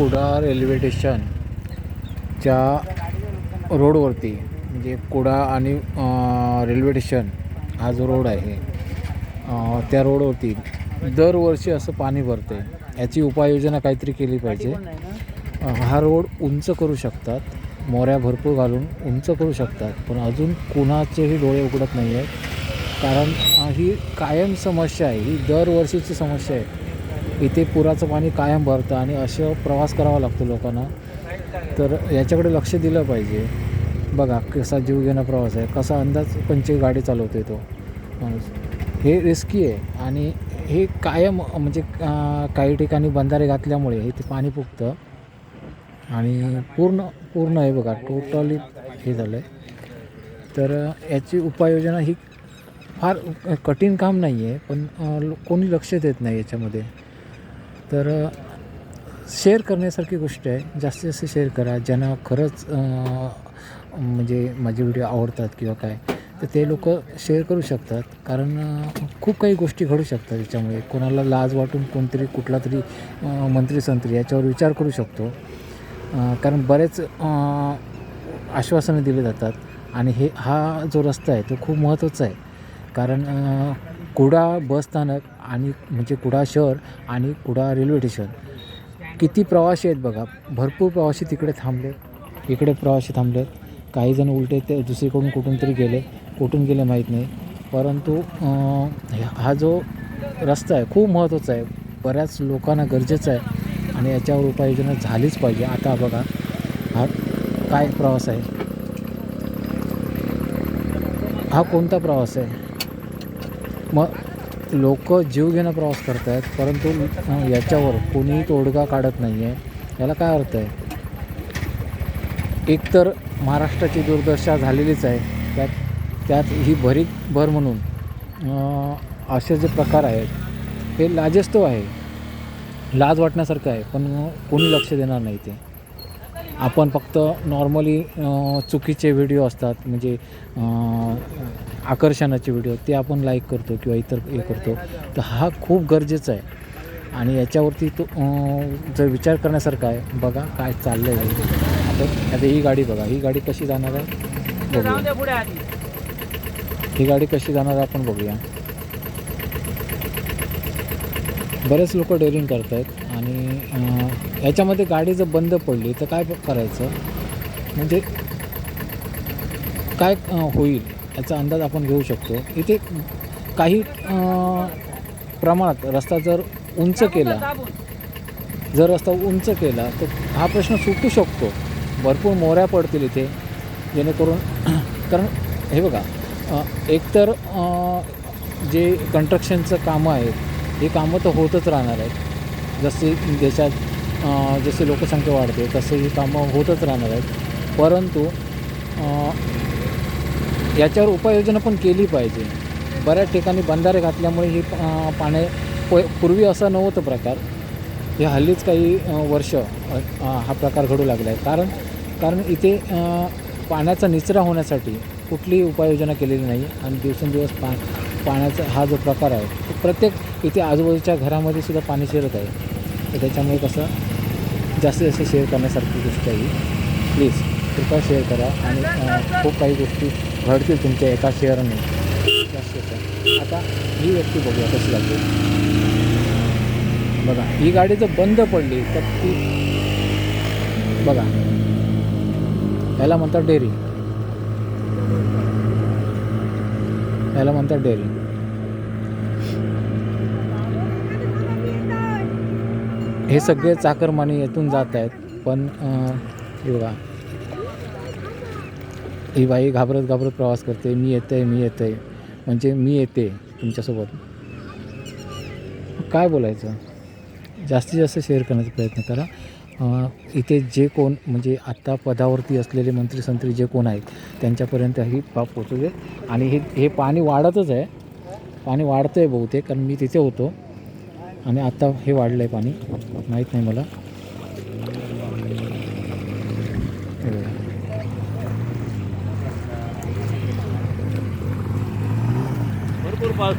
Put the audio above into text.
कुडा railway स्टेशनच्या रोडवरती म्हणजे कुडा आणि रेल्वे स्टेशन हा जो रोड आहे त्या रोडवरती दरवर्षी असं पाणी भरते. याची उपाययोजना काहीतरी केली पाहिजे. हा रोड उंच करू शकतात. मोऱ्या भरपूर घालून उंच करू शकतात. पण अजून कुणाचेही डोळे उघडत नाही आहेत कारण ही कायम समस्या आहे. ही दरवर्षीची समस्या आहे. इथे पुराचं पाणी कायम भरतं आणि असं प्रवास करावा लागतो लोकांना. तर याच्याकडे लक्ष दिलं पाहिजे. बघा कसा जीव घेणं प्रवास आहे. कसा अंदाज पंचे गाडी चालवते तो. माणूस. हे रिस्की आहे आणि हे कायम म्हणजे काही ठिकाणी बंधारे घातल्यामुळे हे ते पाणी फुगतं. आणि पूर्ण पूर्ण आहे बघा. टोटली हे झालं आहे तर याची उपाययोजना ही फार कठीण काम नाही आहे पण कोणी लक्ष देत नाही याच्यामध्ये. तर शेअर करण्यासारखी गोष्ट आहे. जास्तीत जास्त शेअर करा. ज्यांना खरंच म्हणजे माझे व्हिडिओ आवडतात किंवा काय तर ते लोक शेअर करू शकतात. कारण खूप काही गोष्टी घडू शकतात याच्यामुळे. कोणाला लाज वाटून कोणतरी कुठला तरी मंत्री संत्री याच्यावर विचार करू शकतो. कारण बरेच आश्वासनं दिले जातात. आणि हे हा जो रस्ता आहे तो खूप महत्त्वाचा आहे. कारण कुडा बस स्थानक आणि म्हणजे कुडा शहर आणि कुडा रेल्वे स्टेशन. किती प्रवासी आहेत बघा. भरपूर प्रवासी तिकडे थांबले इकडे प्रवासी थांबले काही जण उलटे ते दुसरीकडून कुठून तरी गेले. कुठून गेले माहीत नाही. परंतु हा जो रस्ता आहे खूप महत्त्वाचा आहे. बऱ्याच लोकांना गरजेचं आहे आणि याच्यावर उपाययोजना झालीच पाहिजे. आता बघा हा काय प्रवास आहे? हा कोणता प्रवास आहे? मग लोक जीव घेणं प्रवास करत आहेत परंतु याच्यावर कोणीही तोडगा काढत नाही आहे याला काय अर्थ आहे? एकतर महाराष्ट्राची दुर्दशा झालेलीच आहे. त्यात त्यात ही भरीत भर म्हणून असे जे प्रकार आहेत हे लाजस्तव आहे. लाज वाटण्यासारखं आहे पण कोणी लक्ष देणार नाही ते. आपण फक्त नॉर्मली चुकीचे व्हिडिओ असतात म्हणजे आकर्षणाचे व्हिडिओ ते आपण लाईक करतो किंवा इतर हे करतो तर हा खूप गरजेचा आहे. आणि याच्यावरती तो जर विचार करण्यासारखा आहे बघा काय चाललं आहे आता आता ही गाडी बघा ही गाडी कशी जाणार आहे बघूया. ही गाडी कशी जाणार आहे आपण बघूया. बरेच लोक डेअरिंग करत आहेत आणि अं, याच्यामध्ये गाडी जर बंद पडली तर काय करायचं? म्हणजे काय होईल याचा अंदाज आपण घेऊ शकतो. इथे काही प्रमाणात रस्ता जर उंच केला जर रस्ता उंच केला तर हा प्रश्न सुटू शकतो. भरपूर मोऱ्या पडतील इथे जेणेकरून कारण हे बघा एकतर जे कंस्ट्रक्शनचं कामं आहेत हे कामं तर होतच राहणार आहेत. जसे देशात जसे जशी लोकसंख्या वाढते तसे ही कामं होतच राहणार आहेत. परंतु याच्यावर उपाययोजना पण केली पाहिजे. बऱ्याच ठिकाणी बंधारे घातल्यामुळे ही अं, पाण्या प पूर्वी असा नव्हतं प्रकार. हे हल्लीच काही वर्ष हा प्रकार घडू लागला आहे कारण कारण इथे पाण्याचा निचरा होण्यासाठी कुठलीही उपाययोजना केलेली नाही आणि दिवसेंदिवस पा पाण्याचा हा जो प्रकार आहे तो प्रत्येक इथे आजूबाजूच्या घरामध्ये सुद्धा पाणी शिरत आहे. तर त्याच्यामुळे कसं जास्तीत जास्त शेअर करण्यासारखी गोष्ट आहे प्लीज कृपया शेअर करा आणि खूप काही गोष्टी घडतील तुमच्या एका शेअरने जास्त आता ही व्यक्ती बघूया कशी लागते. बघा ही गाडी जर बंद पडली तर ती बघा. याला म्हणतात डेअरी याला म्हणतात डेअरी हे सगळे चाकरमानी येथून जात आहेत. पण बघा. ही बाई घाबरत घाबरत प्रवास करते. मी येते मी येते म्हणजे मी येते तुमच्यासोबत. काय बोलायचं? जास्तीत जास्त शेअर करण्याचा प्रयत्न करा. इथे जे कोण म्हणजे आत्ता पदावरती असलेले मंत्री संत्री जे कोण आहेत त्यांच्यापर्यंत ही पाप पोचू दे. आणि हे हे पाणी वाढतच आहे. पाणी वाढतं आहे बहुतेक कारण मी तिथे होतो. आणि आत्ता हे वाढलं आहे पाणी. माहीत नाही मला. भरपूर पाऊस